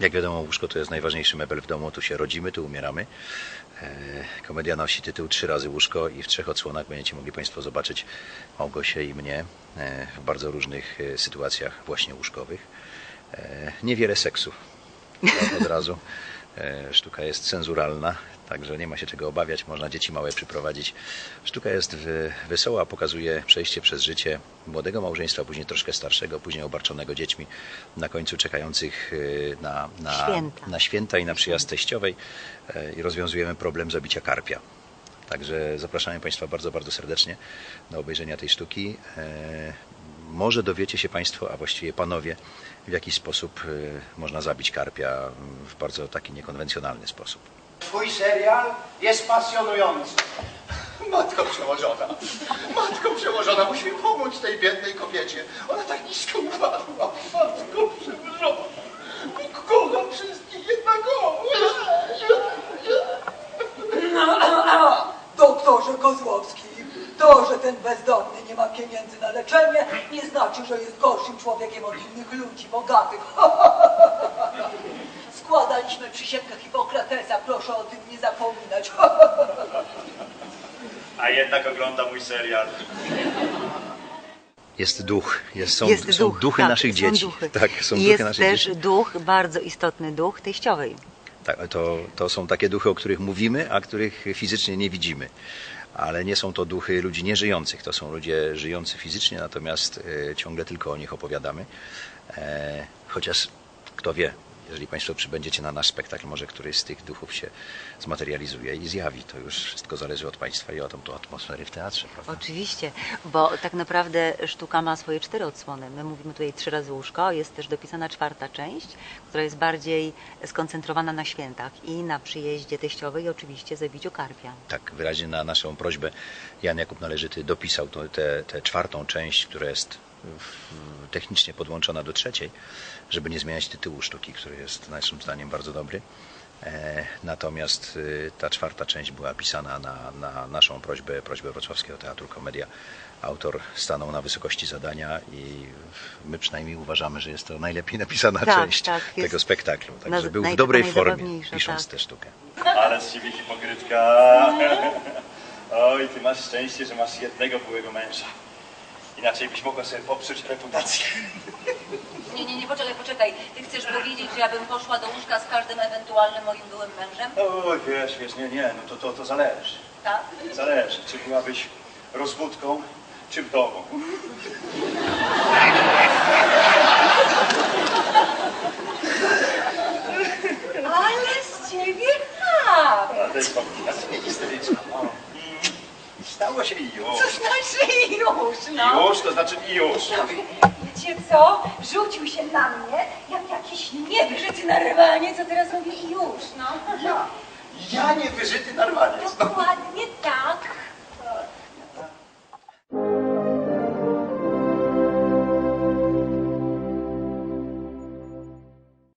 Jak wiadomo, łóżko to jest najważniejszy mebel w domu. Tu się rodzimy, tu umieramy. E, Komedia nosi tytuł Trzy razy łóżko i w trzech odsłonach będziecie mogli Państwo zobaczyć Małgosię i mnie e, w bardzo różnych e, sytuacjach właśnie łóżkowych. Niewiele seksu. Od razu. E, Sztuka jest cenzuralna, także nie ma się czego obawiać. Można dzieci małe przyprowadzić. Sztuka jest wesoła, pokazuje przejście przez życie młodego małżeństwa, później troszkę starszego, później obarczonego dziećmi, na końcu czekających e, na, na, Święta. na święta i na przyjazd teściowej e, i rozwiązujemy problem zabicia karpia. Także zapraszamy Państwa bardzo, bardzo serdecznie do obejrzenia tej sztuki. Może dowiecie się Państwo, a właściwie Panowie, w jaki sposób e, można zabić karpia w bardzo taki niekonwencjonalny sposób. Twój serial jest pasjonujący. Matko przełożona, matko przełożona, musimy pomóc tej biednej kobiecie. Ona tak nisko upadła. Matko przełożona, kocham wszystkich jednakowo. Doktorze Kozłowski, to, że ten bezdomny nie ma pieniędzy na leczenie, nie znaczy, że jest gorszym człowiekiem od innych ludzi bogatych. Składaliśmy przysięgę Hipokratesa, proszę o tym nie zapominać. A jednak ogląda mój serial. Jest duch, jest, są, jest są duch, duchy tak, naszych są dzieci. Duchy. Tak, są I duchy jest naszych też dzieci. duch, bardzo istotny duch teściowej. Tak, to, to są takie duchy, o których mówimy, a których fizycznie nie widzimy. Ale nie są to duchy ludzi nieżyjących, to są ludzie żyjący fizycznie, natomiast e, ciągle tylko o nich opowiadamy. E, chociaż kto wie, jeżeli Państwo przybędziecie na nasz spektakl, może któryś z tych duchów się zmaterializuje i zjawi. To już wszystko zależy od Państwa i od tą atmosfery w teatrze, prawda? Oczywiście, bo tak naprawdę sztuka ma swoje cztery odsłony. My mówimy tutaj trzy razy łóżko, jest też dopisana czwarta część, która jest bardziej skoncentrowana na świętach i na przyjeździe teściowej i oczywiście zabiciu karpia. Tak, wyraźnie na naszą prośbę Jan Jakub Należyty dopisał tę czwartą część, która jest technicznie podłączona do trzeciej, żeby nie zmieniać tytułu sztuki, który jest naszym zdaniem bardzo dobry. E, natomiast y, ta czwarta część była pisana na, na naszą prośbę, prośbę Wrocławskiego Teatru Komedia. Autor stanął na wysokości zadania i my przynajmniej uważamy, że jest to najlepiej napisana Tak, część tak, jest tego spektaklu. Także naj- był w dobrej formie, pisząc tak. tę sztukę. Ale z ciebie hipokrytka. Oj, ty masz szczęście, że masz jednego byłego męża. Inaczej byś mogła sobie popsuć reputację. Nie, nie, nie, poczekaj, poczekaj. Ty chcesz powiedzieć, że ja bym poszła do łóżka z każdym ewentualnym moim byłym mężem? Oj, wiesz, wiesz, nie, nie, no to, to, to zależy. Tak? Zależy, czy byłabyś rozwódką, czy wdową. Ale z ciebie tak! A to jest nie historyczna. Stało się i już. To znaczy już, no. Już, to znaczy i już. Wiecie co? Rzucił się na mnie jak jakiś niewyżyty narwanie, co teraz mówię i już, no. Ja, ja nie wyżyty narwaniec. No. Dokładnie.